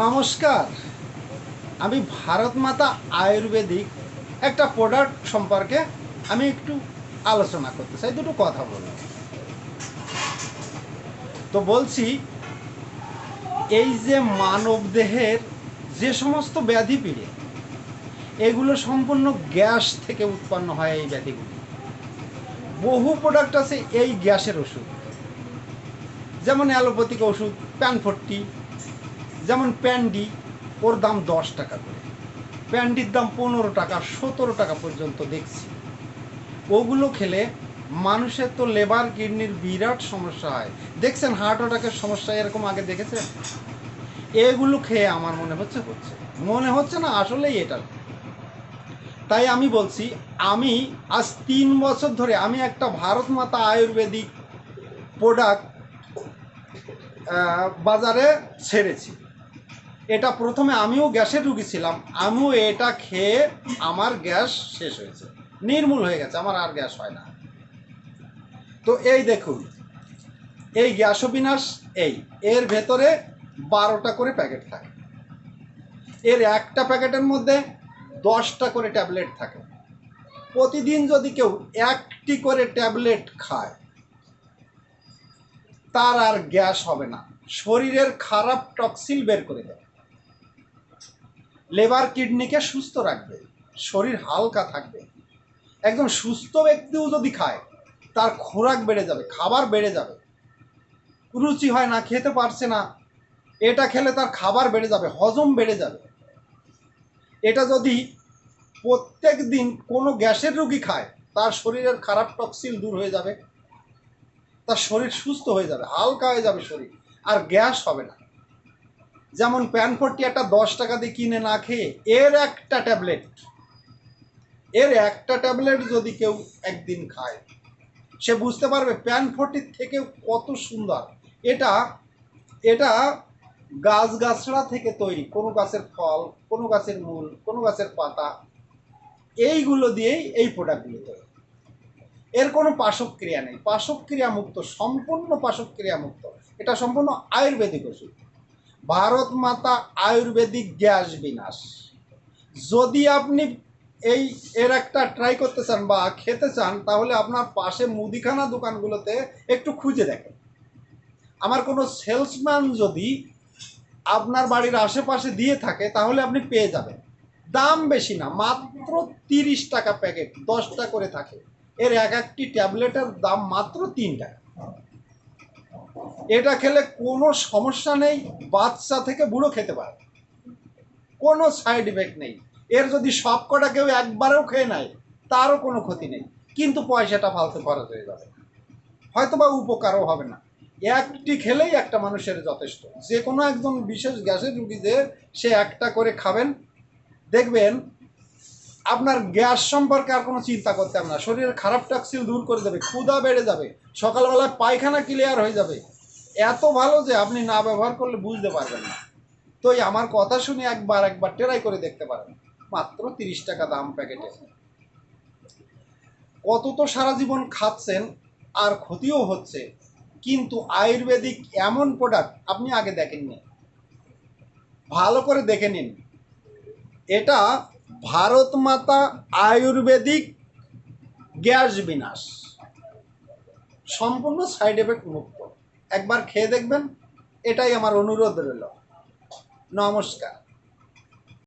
নমস্কার। আমি ভারত মাতা আয়ুর্বেদিক একটা প্রোডাক্ট সম্পর্কে আমি একটু আলোচনা করতে চাই, দুটো কথা বলব। তো বলছি, এই যে মানব দেহের যে সমস্ত ব্যাধি পীড়ে এগুলো সম্পূর্ণ গ্যাস থেকে উৎপন্ন হয় এই ব্যাধিগুলি। বহু প্রোডাক্ট আছে এই গ্যাসের ওষুধ। যেমন অ্যালোপ্যাথিক ওষুধ, প্যানফোর্টি যেমন প্যান্ডি, ওর দাম দশ টাকা করে। প্যান্ডির দাম পনেরো টাকা, সতেরো টাকা পর্যন্ত দেখছি। ওগুলো খেলে মানুষের তো লেবার কিডনির বিরাট সমস্যা হয়। দেখছেন হার্ট অ্যাটাকের সমস্যা এরকম আগে দেখেছেন? এগুলো খেয়ে আমার মনে হচ্ছে হচ্ছে। মনে হচ্ছে না আসলেই এটা। তাই আমি বলছি, আমি আজ তিন বছর ধরে আমি একটা ভারত মাতা আয়ুর্বেদিক প্রোডাক্ট বাজারে ছেড়েছি। এটা প্রথমে আমিও গ্যাসের রুগী ছিলাম আমিও এটা খেয়ে আমার গ্যাস শেষ হয়েছে। নির্মূল হয়ে গেছে, আমার আর গ্যাস হয় না। তো এই দেখুন, এই গ্যাস বিনাশ এই, এর ভেতরে বারোটা করে প্যাকেট থাকে। এর একটা প্যাকেটের মধ্যে দশটা করে ট্যাবলেট থাকে। প্রতিদিন যদি কেউ একটি করে ট্যাবলেট খায়, তার আর গ্যাস হবে না। শরীরের খারাপ টক্সিল বের করে দেবে। লেবার কিডনিকে সুস্থ রাখবে, শরীর হালকা থাকবে। একদম সুস্থ ব্যক্তিও যদি খায়, তার খোরাক বেড়ে যাবে, খাবার বেড়ে যাবে। রুচি হয় না, খেতে পারছে না, এটা খেলে তার খাবার বেড়ে যাবে, হজম বেড়ে যাবে। এটা যদি প্রত্যেক দিন কোনো গ্যাসের রুগী খায়, তার শরীরের খারাপ টক্সিল দূর হয়ে যাবে, তার শরীর সুস্থ হয়ে যাবে, হালকা হয়ে যাবে শরীর, আর গ্যাস হবে না। যেমন প্যানফোর্টি একটা দশ টাকা দিয়ে কিনে না খেয়ে, এর একটা ট্যাবলেট। এর একটা ট্যাবলেট যদি কেউ একদিন খায়, সে বুঝতে পারবে প্যানফোর্টির থেকে কত সুন্দর। এটা এটা গাছ গাছড়া থেকে তৈরি, কোনো গাছের ফল, কোনো গাছের মূল, কোনো গাছের পাতা, এইগুলো দিয়েই এই প্রোডাক্টগুলো তৈরি। এর কোনো পাশক্রিয়া নেই। পাশক্রিয়া মুক্ত সম্পূর্ণ পাশক্রিয়া মুক্ত এটা সম্পূর্ণ আয়ুর্বেদিক ওষুধ। ভারত মাতা আয়ুর্বেদিক গ্যাস বিনাশ। যদি আপনি এই, এর একটা ট্রাই করতে চান বা খেতে চান, তাহলে আপনার পাশে মুদিখানা দোকানগুলোতে একটু খুঁজে দেখেন। আমার কোনো সেলসম্যান যদি আপনার বাড়ির আশেপাশে দিয়ে থাকে, তাহলে আপনি পেয়ে যাবেন। দাম বেশি না, মাত্র তিরিশ টাকা প্যাকেট, দশটা করে থাকে। এর এক একটি ট্যাবলেটের দাম মাত্র তিন টাকা। এটা খেলে কোনো সমস্যা নেই, বাচ্চা থেকে বুড়ো খেতে পারে। কোনো সাইড এফেক্ট নেই। এর যদি সব কটা কেউ একবারেও খেয়ে নেয়, তারও কোনো ক্ষতি নেই। কিন্তু পয়সাটা ফালতু খরচ হয়ে যাবে। হয়তো বা উপকারও হবে না। একটি খেলেই একটা মানুষের যথেষ্ট। যে কোনো একজন বিশেষ গ্যাসের রুগীদের সে একটা করে খাবেন। দেখবেন, আপনার গ্যাস সম্পর্কে আর কোনো চিন্তা করতে হবে না। শরীরের খারাপ টক্সিল দূর করে দেবে, ক্ষুধা বেড়ে যাবে, সকালবেলায় পায়খানা ক্লিয়ার হয়ে যাবে। এত ভালো যে আপনি না ব্যবহার করলে বুঝতে পারবেন না। তো আমার কথা শুনে একবার একবার ট্রাই করে দেখতে পারেন। মাত্র তিরিশ টাকা দাম প্যাকেটে কত তো সারা জীবন খাচ্ছেন, আর ক্ষতিও হচ্ছে, কিন্তু আয়ুর্বেদিক এমন প্রোডাক্ট আপনি আগে দেখেননি। ভালো করে দেখে নিন। এটা ভারত মাতা আয়ুর্বেদিক গ্যাস বিনাশ। সম্পূর্ণ সাইড এফেক্ট মুক্ত। একবার খেয়ে দেখবেন এটাই আমার অনুরোধ রইল। নমস্কার।